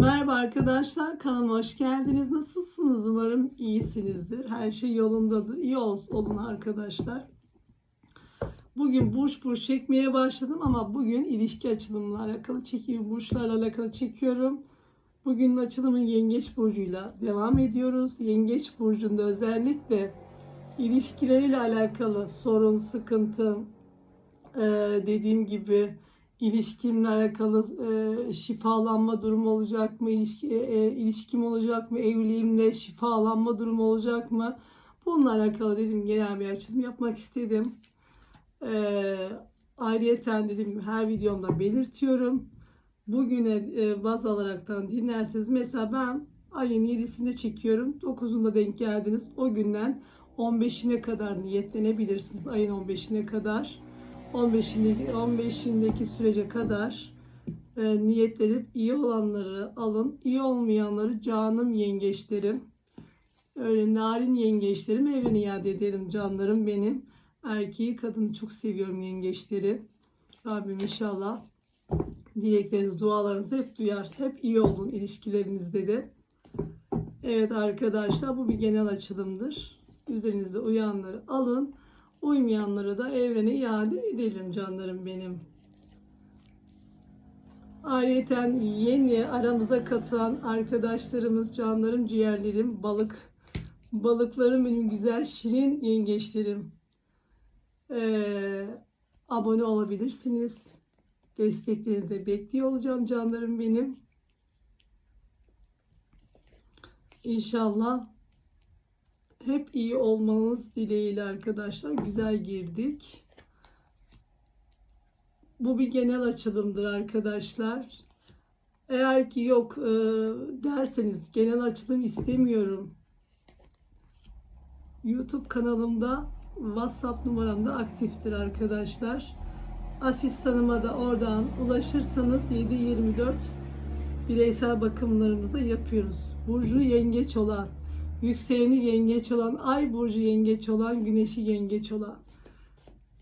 Merhaba arkadaşlar, kanalıma hoş geldiniz. Nasılsınız? Umarım iyisinizdir. Her şey yolundadır. İyi olsun, olun arkadaşlar. Bugün burç burç çekmeye başladım ama bugün ilişki açılımla alakalı çekiyorum. Burçlarla alakalı çekiyorum. Bugünün açılımın Yengeç Burcu'yla devam ediyoruz. Yengeç Burcu'nda özellikle ilişkileriyle alakalı sorun, sıkıntı, dediğim gibi ilişkimle alakalı e, şifalanma durumu olacak mı? İlişki, e, ilişkim olacak mı? Evliliğimle şifalanma durumu olacak mı? Bununla alakalı dedim genel bir açılım yapmak istedim. Ee, ayrıyeten gibi her videomda belirtiyorum. Bugüne e, baz alaraktan dinlerseniz mesela ben ayın 7'sinde çekiyorum. 9'unda denk geldiniz. O günden 15'ine kadar niyetlenebilirsiniz. Ayın 15'ine kadar. 15'indeki 15'indeki sürece kadar e, niyetlenip iyi olanları alın. iyi olmayanları canım yengeçlerim. Öyle narin yengeçlerim evine iade edelim canlarım benim. Erkeği kadını çok seviyorum yengeçleri. Rabbim inşallah dilekleriniz, dualarınızı hep duyar. Hep iyi olun ilişkilerinizde de. Evet arkadaşlar bu bir genel açılımdır. Üzerinize uyanları alın. Uymayanları da evrene iade edelim canlarım benim. Ayrıca yeni aramıza katılan arkadaşlarımız, canlarım, ciğerlerim, balık, balıklarım benim güzel şirin yengeçlerim. Ee, abone olabilirsiniz. Desteklerinizi bekliyor olacağım canlarım benim. İnşallah hep iyi olmanız dileğiyle arkadaşlar. Güzel girdik. Bu bir genel açılımdır arkadaşlar. Eğer ki yok e, derseniz genel açılım istemiyorum. YouTube kanalımda WhatsApp numaramda aktiftir arkadaşlar. Asistanıma da oradan ulaşırsanız 7-24 bireysel bakımlarımızı yapıyoruz. Burcu yengeç olan Yükseleni yengeç olan, ay burcu yengeç olan, güneşi yengeç olan.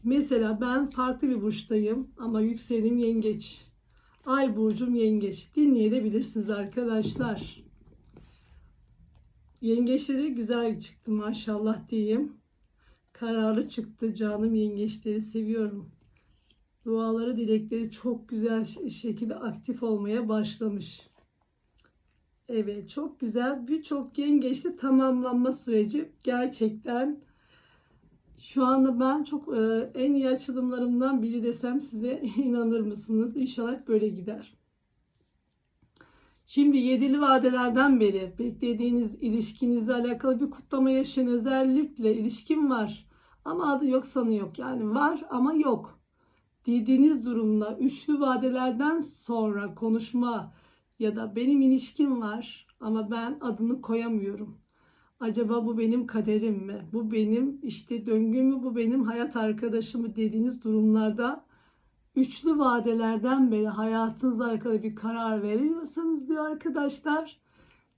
Mesela ben farklı bir burçtayım ama yükselenim yengeç. Ay burcum yengeç. Dinleyebilirsiniz arkadaşlar. Yengeçleri güzel çıktı maşallah diyeyim. Kararlı çıktı canım yengeçleri seviyorum. Duaları, dilekleri çok güzel şekilde aktif olmaya başlamış. Evet çok güzel birçok yengeçte tamamlanma süreci gerçekten şu anda ben çok e, en iyi açılımlarımdan biri desem size inanır mısınız? İnşallah böyle gider. Şimdi yedili vadelerden beri beklediğiniz ilişkinizle alakalı bir kutlama yaşayan özellikle ilişkim var. Ama adı yok sanı yok. Yani var ama yok. Dediğiniz durumda üçlü vadelerden sonra konuşma, ya da benim ilişkim var ama ben adını koyamıyorum. Acaba bu benim kaderim mi? Bu benim işte döngüm mü? Bu benim hayat arkadaşım mı dediğiniz durumlarda üçlü vadelerden beri hayatınızla alakalı bir karar veriyorsanız diyor arkadaşlar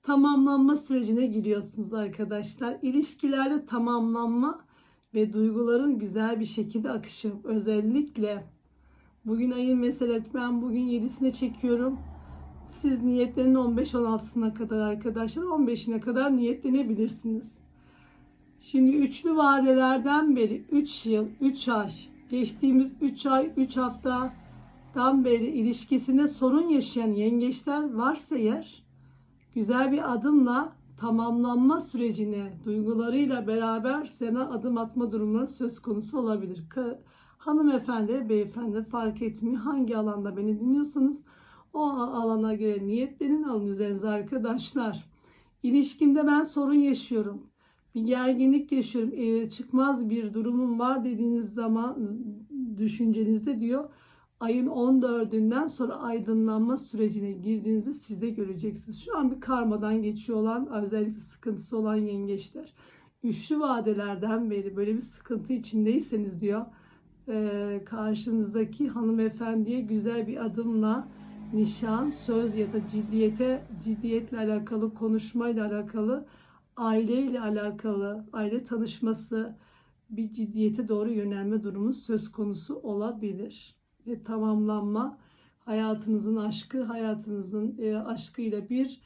tamamlanma sürecine giriyorsunuz arkadaşlar. İlişkilerde tamamlanma ve duyguların güzel bir şekilde akışı özellikle bugün ayın mesela ben bugün 7'sine çekiyorum. Siz niyetlerin 15-16'sına kadar arkadaşlar 15'ine kadar niyetlenebilirsiniz. Şimdi üçlü vadelerden beri 3 yıl, 3 ay, geçtiğimiz 3 ay, 3 haftadan beri ilişkisinde sorun yaşayan yengeçler varsa eğer güzel bir adımla tamamlanma sürecine duygularıyla beraber sana adım atma durumları söz konusu olabilir. Hanımefendi, beyefendi fark etmiyor hangi alanda beni dinliyorsanız o alana göre niyetlerin alın üzerinize arkadaşlar. İlişkimde ben sorun yaşıyorum. Bir gerginlik yaşıyorum. E, çıkmaz bir durumum var dediğiniz zaman düşüncenizde diyor. Ayın 14'ünden sonra aydınlanma sürecine girdiğinizde siz de göreceksiniz. Şu an bir karmadan geçiyor olan özellikle sıkıntısı olan yengeçler. Üçlü vadelerden beri böyle bir sıkıntı içindeyseniz diyor. E, karşınızdaki hanımefendiye güzel bir adımla nişan, söz ya da ciddiyete, ciddiyetle alakalı, konuşmayla alakalı, aileyle alakalı, aile tanışması, bir ciddiyete doğru yönelme durumu söz konusu olabilir. Ve tamamlanma hayatınızın aşkı, hayatınızın e, aşkıyla bir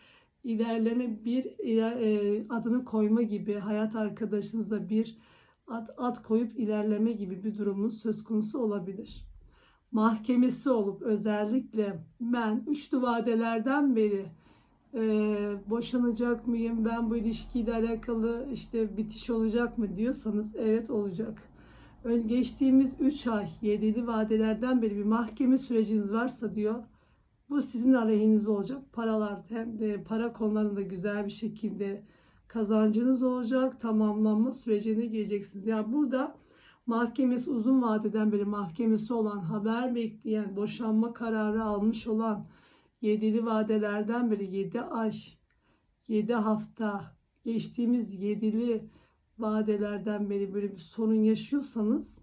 ilerleme, bir iler- e, adını koyma gibi, hayat arkadaşınıza bir ad, ad koyup ilerleme gibi bir durumunuz söz konusu olabilir. Mahkemesi olup özellikle ben üçlü vadelerden beri e, boşanacak mıyım, ben bu ilişkiyle alakalı işte bitiş olacak mı diyorsanız evet olacak. Ön geçtiğimiz 3 ay yedili vadelerden beri bir mahkeme süreciniz varsa diyor bu sizin aleyhinize olacak. Paralar hem de para konularında güzel bir şekilde kazancınız olacak. Tamamlanma sürecine gireceksiniz. Yani burada mahkemesi uzun vadeden beri mahkemesi olan haber bekleyen boşanma kararı almış olan yedili vadelerden beri 7 ay 7 hafta geçtiğimiz yedili vadelerden beri böyle bir sorun yaşıyorsanız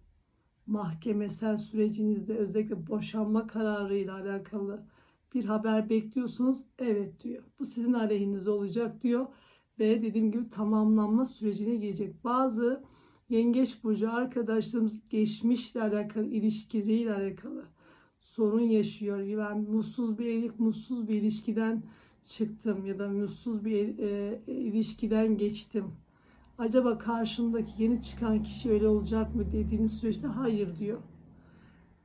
mahkemesel sürecinizde özellikle boşanma kararıyla alakalı bir haber bekliyorsunuz. Evet diyor. Bu sizin aleyhinize olacak diyor. Ve dediğim gibi tamamlanma sürecine girecek. Bazı yengeç burcu arkadaşlarımız geçmişle alakalı, ilişkileriyle alakalı sorun yaşıyor. Ben mutsuz bir evlilik, mutsuz bir ilişkiden çıktım ya da mutsuz bir e, ilişkiden geçtim. Acaba karşımdaki yeni çıkan kişi öyle olacak mı dediğiniz süreçte hayır diyor.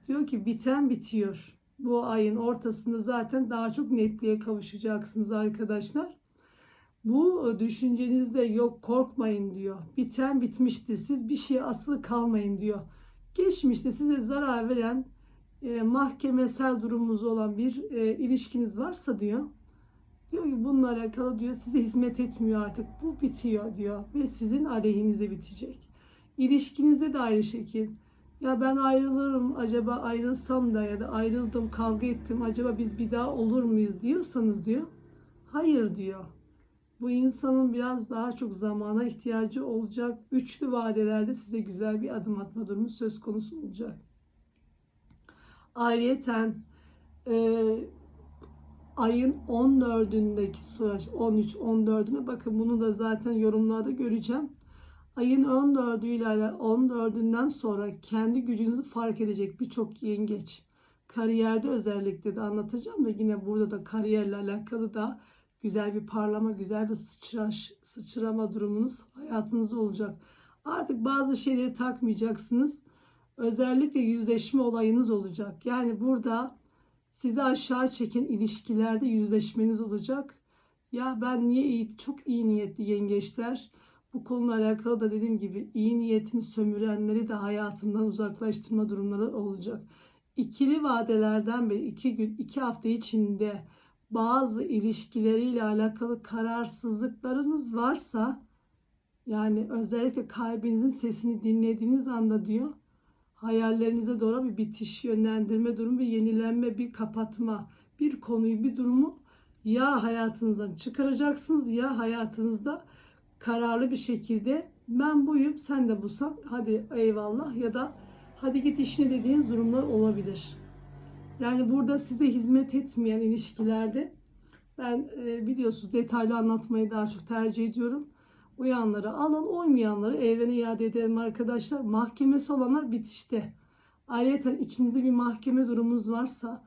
Diyor ki biten bitiyor. Bu ayın ortasında zaten daha çok netliğe kavuşacaksınız arkadaşlar. Bu e, düşüncenizde yok korkmayın diyor. Biten bitmiştir. Siz bir şeye asılı kalmayın diyor. Geçmişte size zarar veren e, mahkemesel durumunuz olan bir e, ilişkiniz varsa diyor. Diyor ki bununla alakalı diyor size hizmet etmiyor artık. Bu bitiyor diyor ve sizin aleyhinize bitecek. İlişkinizde de aynı şekil. Ya ben ayrılırım acaba ayrılsam da ya da ayrıldım kavga ettim acaba biz bir daha olur muyuz diyorsanız diyor. Hayır diyor. Bu insanın biraz daha çok zamana ihtiyacı olacak. Üçlü vadelerde size güzel bir adım atma durumu söz konusu olacak. Ayrıyeten e, ayın 14'ündeki süreç 13-14'üne bakın bunu da zaten yorumlarda göreceğim. Ayın 14'ü ile 14'ünden sonra kendi gücünüzü fark edecek birçok yengeç. Kariyerde özellikle de anlatacağım da yine burada da kariyerle alakalı da güzel bir parlama, güzel bir sıçraş, sıçrama durumunuz hayatınızda olacak. Artık bazı şeyleri takmayacaksınız. Özellikle yüzleşme olayınız olacak. Yani burada sizi aşağı çeken ilişkilerde yüzleşmeniz olacak. Ya ben niye iyi, çok iyi niyetli yengeçler. Bu konuyla alakalı da dediğim gibi iyi niyetini sömürenleri de hayatından uzaklaştırma durumları olacak. İkili vadelerden beri iki gün, iki hafta içinde bazı ilişkileriyle alakalı kararsızlıklarınız varsa yani özellikle kalbinizin sesini dinlediğiniz anda diyor hayallerinize doğru bir bitiş, yönlendirme durumu, bir yenilenme, bir kapatma, bir konuyu, bir durumu ya hayatınızdan çıkaracaksınız ya hayatınızda kararlı bir şekilde ben buyum sen de busan hadi eyvallah ya da hadi git işine dediğiniz durumlar olabilir. Yani burada size hizmet etmeyen ilişkilerde ben e, biliyorsunuz detaylı anlatmayı daha çok tercih ediyorum. Uyanları alın, uymayanları evrene iade edelim arkadaşlar. Mahkemesi olanlar bitişte. Ayrıca içinizde bir mahkeme durumunuz varsa,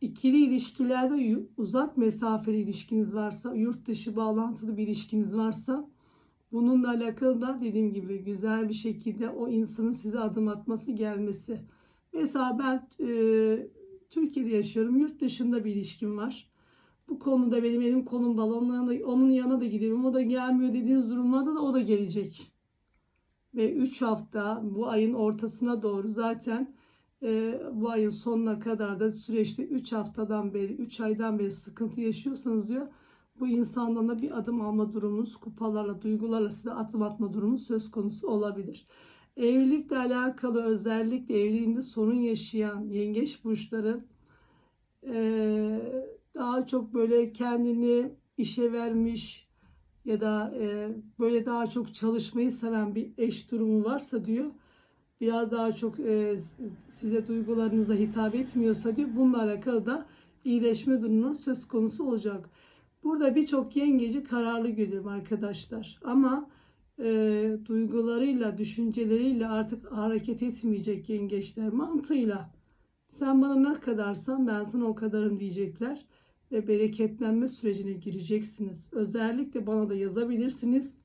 ikili ilişkilerde uzak mesafeli ilişkiniz varsa, yurt dışı bağlantılı bir ilişkiniz varsa, bununla alakalı da dediğim gibi güzel bir şekilde o insanın size adım atması gelmesi. Mesela ben e, Türkiye'de yaşıyorum, yurt dışında bir ilişkim var bu konuda benim elim kolum balonlarında onun yanına da gidelim. O da gelmiyor dediğiniz durumlarda da o da gelecek. Ve 3 hafta bu ayın ortasına doğru zaten e, bu ayın sonuna kadar da süreçte 3 haftadan beri 3 aydan beri sıkıntı yaşıyorsanız diyor bu insandan da bir adım alma durumunuz kupalarla duygularla size adım atma durumu söz konusu olabilir. Evlilikle alakalı özellikle evliliğinde sorun yaşayan yengeç burçları eee daha çok böyle kendini işe vermiş ya da e, böyle daha çok çalışmayı seven bir eş durumu varsa diyor biraz daha çok e, size duygularınıza hitap etmiyorsa diyor bununla alakalı da iyileşme durumu söz konusu olacak. Burada birçok yengeci kararlı görüyorum arkadaşlar ama e, duygularıyla düşünceleriyle artık hareket etmeyecek yengeçler mantığıyla Sen bana ne kadarsan ben sana o kadarım diyecekler. Ve bereketlenme sürecine gireceksiniz. Özellikle bana da yazabilirsiniz.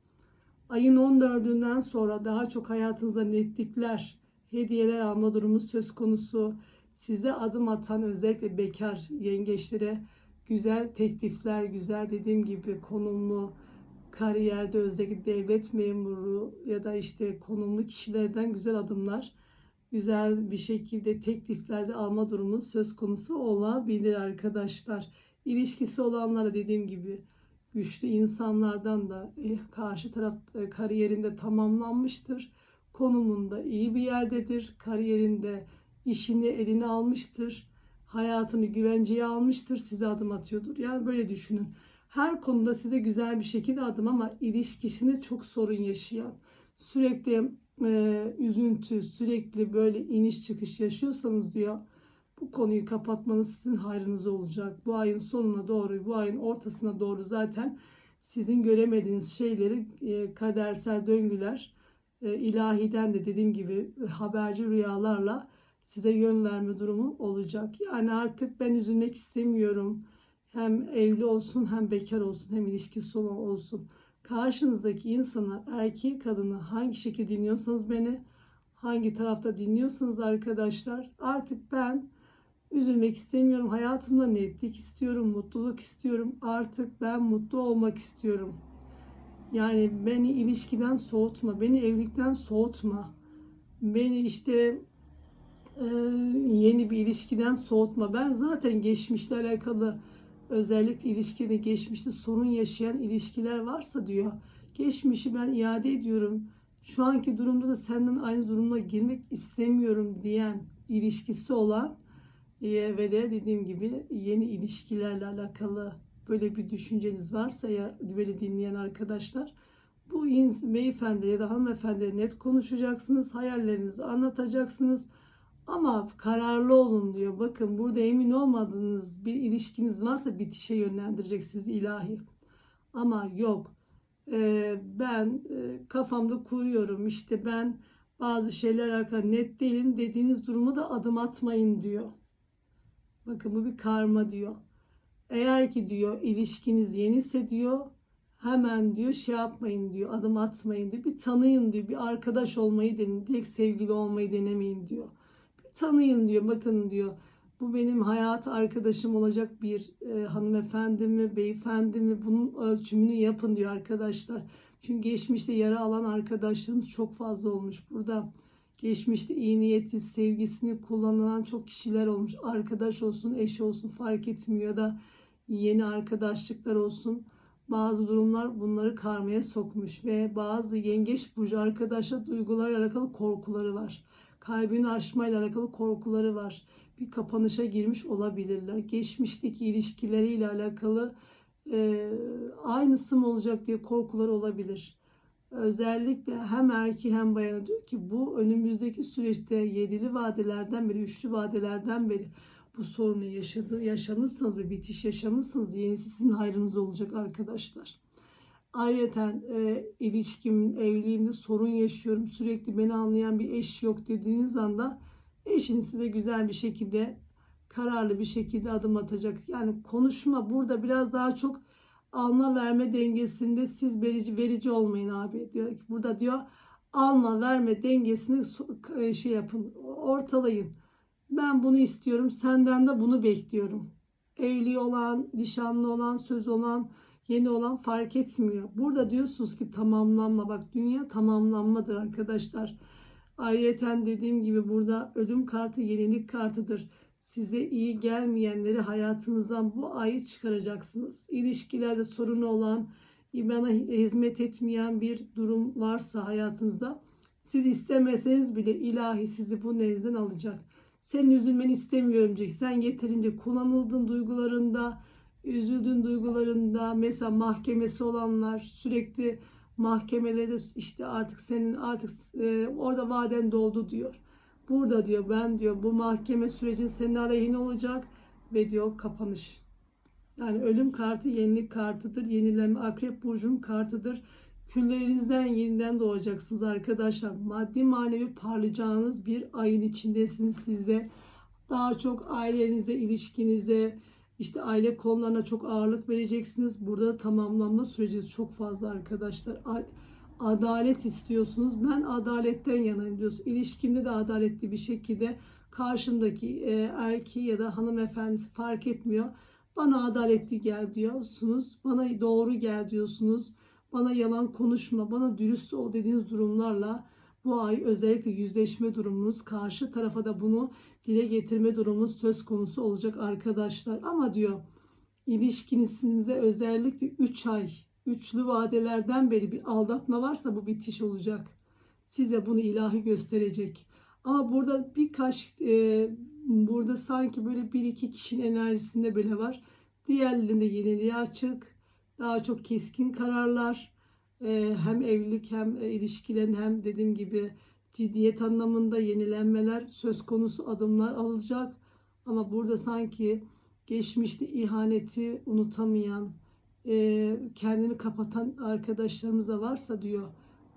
Ayın 14'ünden sonra daha çok hayatınıza netlikler, hediyeler alma durumu söz konusu. Size adım atan özellikle bekar yengeçlere güzel teklifler, güzel dediğim gibi konumlu, kariyerde özellikle devlet memuru ya da işte konumlu kişilerden güzel adımlar, güzel bir şekilde tekliflerde alma durumu söz konusu olabilir arkadaşlar. İlişkisi olanlara dediğim gibi güçlü insanlardan da e, karşı taraf e, kariyerinde tamamlanmıştır. Konumunda iyi bir yerdedir. Kariyerinde işini eline almıştır. Hayatını güvenceye almıştır. Size adım atıyordur. Yani böyle düşünün. Her konuda size güzel bir şekilde adım ama ilişkisinde çok sorun yaşayan, sürekli e, üzüntü, sürekli böyle iniş çıkış yaşıyorsanız diyor bu konuyu kapatmanız sizin hayrınıza olacak. Bu ayın sonuna doğru, bu ayın ortasına doğru zaten sizin göremediğiniz şeyleri e, kadersel döngüler, e, ilahiden de dediğim gibi haberci rüyalarla size yön verme durumu olacak. Yani artık ben üzülmek istemiyorum. Hem evli olsun hem bekar olsun hem ilişkisi olan olsun. Karşınızdaki insana, erkeği, kadını hangi şekilde dinliyorsanız beni, hangi tarafta dinliyorsanız arkadaşlar artık ben üzülmek istemiyorum. Hayatımda netlik istiyorum, mutluluk istiyorum. Artık ben mutlu olmak istiyorum. Yani beni ilişkiden soğutma, beni evlilikten soğutma. Beni işte e, yeni bir ilişkiden soğutma. Ben zaten geçmişle alakalı özellikle ilişkide geçmişte sorun yaşayan ilişkiler varsa diyor. Geçmişi ben iade ediyorum. Şu anki durumda da senden aynı durumla girmek istemiyorum diyen ilişkisi olan e, ve de dediğim gibi yeni ilişkilerle alakalı böyle bir düşünceniz varsa ya böyle dinleyen arkadaşlar bu beyefendi ya da hanımefendi net konuşacaksınız, hayallerinizi anlatacaksınız. Ama kararlı olun diyor. Bakın burada emin olmadığınız bir ilişkiniz varsa bitişe yönlendirecek sizi ilahi. Ama yok. Ee, ben e, kafamda kuruyorum. İşte ben bazı şeyler hakkında net değilim dediğiniz duruma da adım atmayın diyor. Bakın bu bir karma diyor. Eğer ki diyor ilişkiniz yeniyse diyor hemen diyor şey yapmayın diyor adım atmayın diyor. Bir tanıyın diyor bir arkadaş olmayı deneyin. Direkt sevgili olmayı denemeyin diyor. Tanıyın diyor bakın diyor. Bu benim hayat arkadaşım olacak bir e, hanımefendi mi, beyefendi mi bunun ölçümünü yapın diyor arkadaşlar. Çünkü geçmişte yara alan arkadaşlarımız çok fazla olmuş burada. Geçmişte iyi niyeti, sevgisini kullanılan çok kişiler olmuş. Arkadaş olsun, eş olsun fark etmiyor ya da yeni arkadaşlıklar olsun. Bazı durumlar bunları karmaya sokmuş ve bazı yengeç burcu arkadaşlar duygularla alakalı korkuları var. Kalbini aşmayla alakalı korkuları var. Bir kapanışa girmiş olabilirler. Geçmişteki ilişkileriyle alakalı e, aynısı mı olacak diye korkuları olabilir özellikle hem erkeği hem bayanı diyor ki bu önümüzdeki süreçte yedili vadelerden beri, üçlü vadelerden beri bu sorunu yaşadı, yaşamışsınız ve bitiş yaşamışsınız. Yenisi sizin hayrınız olacak arkadaşlar. Ayrıca e, ilişkim, evliliğimde sorun yaşıyorum. Sürekli beni anlayan bir eş yok dediğiniz anda eşiniz size güzel bir şekilde kararlı bir şekilde adım atacak. Yani konuşma burada biraz daha çok alma verme dengesinde siz verici verici olmayın abi diyor ki burada diyor alma verme dengesini so- şey yapın ortalayın. Ben bunu istiyorum senden de bunu bekliyorum. Evli olan, nişanlı olan, söz olan, yeni olan fark etmiyor. Burada diyorsunuz ki tamamlanma bak dünya tamamlanmadır arkadaşlar. Ayrıyeten dediğim gibi burada ölüm kartı yenilik kartıdır. Size iyi gelmeyenleri hayatınızdan bu ayı çıkaracaksınız. İlişkilerde sorunu olan, bana hizmet etmeyen bir durum varsa hayatınızda siz istemeseniz bile ilahi sizi bu nezden alacak. Senin üzülmeni istemiyorum diyecek. Sen yeterince kullanıldın duygularında, üzüldün duygularında. Mesela mahkemesi olanlar sürekli mahkemelerde işte artık senin artık e, orada vaden doldu diyor. Burada diyor ben diyor bu mahkeme sürecin senin aleyhine olacak ve diyor kapanış. Yani ölüm kartı yenilik kartıdır. Yenilenme akrep burcunun kartıdır. Küllerinizden yeniden doğacaksınız arkadaşlar. Maddi manevi parlayacağınız bir ayın içindesiniz sizde. Daha çok ailenize, ilişkinize, işte aile konularına çok ağırlık vereceksiniz. Burada tamamlanma süreci çok fazla arkadaşlar. Adalet istiyorsunuz. Ben adaletten yanayım diyorsunuz. İlişkimde de adaletli bir şekilde karşımdaki e, erkeği ya da hanımefendisi fark etmiyor. Bana adaletli gel diyorsunuz. Bana doğru gel diyorsunuz. Bana yalan konuşma, bana dürüst ol dediğiniz durumlarla bu ay özellikle yüzleşme durumunuz, karşı tarafa da bunu dile getirme durumunuz söz konusu olacak arkadaşlar. Ama diyor ilişkinizde özellikle 3 ay, üçlü vadelerden beri bir aldatma varsa bu bitiş olacak. Size bunu ilahi gösterecek. Ama burada birkaç e, burada sanki böyle bir iki kişinin enerjisinde bile var. Diğerlerinde yeniliğe açık. Daha çok keskin kararlar. E, hem evlilik hem e, ilişkilerin hem dediğim gibi ciddiyet anlamında yenilenmeler söz konusu adımlar alacak. Ama burada sanki geçmişte ihaneti unutamayan, e, kendini kapatan arkadaşlarımız da varsa diyor.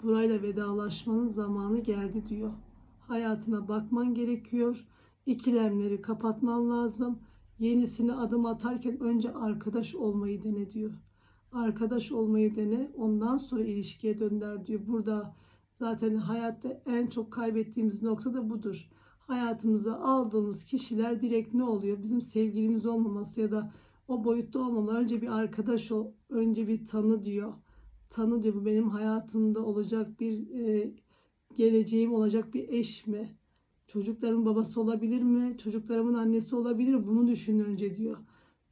Burayla vedalaşmanın zamanı geldi diyor. Hayatına bakman gerekiyor. İkilemleri kapatman lazım. Yenisine adım atarken önce arkadaş olmayı dene diyor. Arkadaş olmayı dene. Ondan sonra ilişkiye dönder diyor. Burada zaten hayatta en çok kaybettiğimiz nokta da budur. Hayatımıza aldığımız kişiler direkt ne oluyor? Bizim sevgilimiz olmaması ya da o boyutta olmama. Önce bir arkadaş ol, önce bir tanı diyor. Tanı diyor bu benim hayatımda olacak bir e, geleceğim olacak bir eş mi? Çocuklarımın babası olabilir mi? Çocuklarımın annesi olabilir mi? Bunu düşün önce diyor.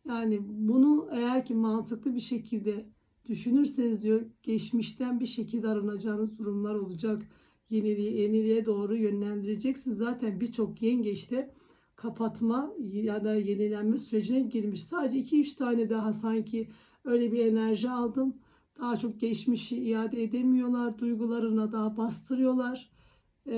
Yani bunu eğer ki mantıklı bir şekilde düşünürseniz diyor geçmişten bir şekilde aranacağınız durumlar olacak. Yeniliğe, yeniliğe doğru yönlendireceksiniz. Zaten birçok yengeçte kapatma ya da yenilenme sürecine girmiş. Sadece 2-3 tane daha sanki öyle bir enerji aldım. Daha çok geçmişi iade edemiyorlar. Duygularına daha bastırıyorlar. Ee,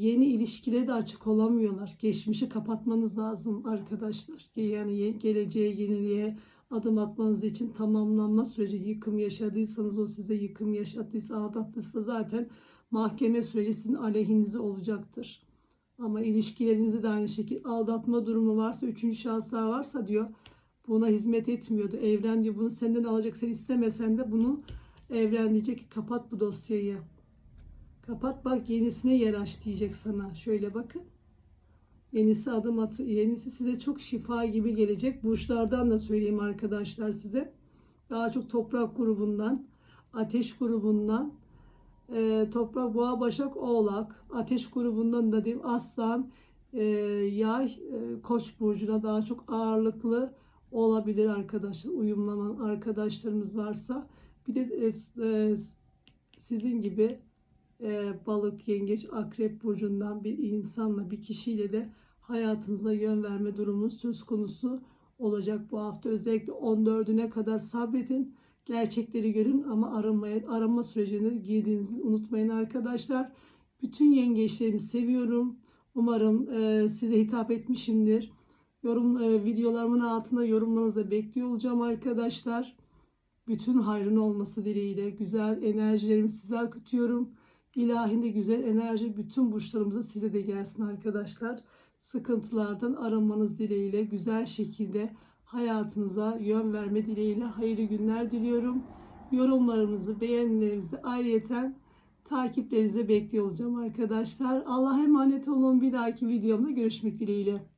yeni ilişkilere de açık olamıyorlar. Geçmişi kapatmanız lazım arkadaşlar. Yani geleceğe, yeniliğe adım atmanız için tamamlanma süreci yıkım yaşadıysanız o size yıkım yaşattıysa, aldattıysa zaten mahkeme süreci sizin aleyhinize olacaktır. Ama ilişkilerinizde de aynı şekilde aldatma durumu varsa, üçüncü şahıslar varsa diyor buna hizmet etmiyordu. Evren diyor bunu senden alacak sen istemesen de bunu evren diyecek ki kapat bu dosyayı. Kapat bak yenisine yer aç diyecek sana. Şöyle bakın. Yenisi adım atı, yenisi size çok şifa gibi gelecek. Burçlardan da söyleyeyim arkadaşlar size. Daha çok toprak grubundan, ateş grubundan, e, toprak, boğa, başak, oğlak, ateş grubundan da diyeyim aslan, e, yay, e, koç burcuna daha çok ağırlıklı olabilir arkadaşlar. Uyumlanan arkadaşlarımız varsa. Bir de e, e, sizin gibi e, balık, yengeç, akrep burcundan bir insanla, bir kişiyle de hayatınıza yön verme durumunuz söz konusu olacak bu hafta. Özellikle 14'üne kadar sabredin. Gerçekleri görün ama aranmaya, arama sürecine girdiğinizi unutmayın arkadaşlar. Bütün yengeçlerimi seviyorum. Umarım e, size hitap etmişimdir. Yorum e, videolarımın altına yorumlarınızı bekliyor olacağım arkadaşlar. Bütün hayrın olması dileğiyle güzel enerjilerimi size akıtıyorum. İlahinde güzel enerji bütün burçlarımıza size de gelsin arkadaşlar. Sıkıntılardan arınmanız dileğiyle güzel şekilde hayatınıza yön verme dileğiyle hayırlı günler diliyorum. Yorumlarımızı, beğenilerinizi ayrıyeten takiplerinize bekliyor olacağım arkadaşlar. Allah'a emanet olun. Bir dahaki videomda görüşmek dileğiyle.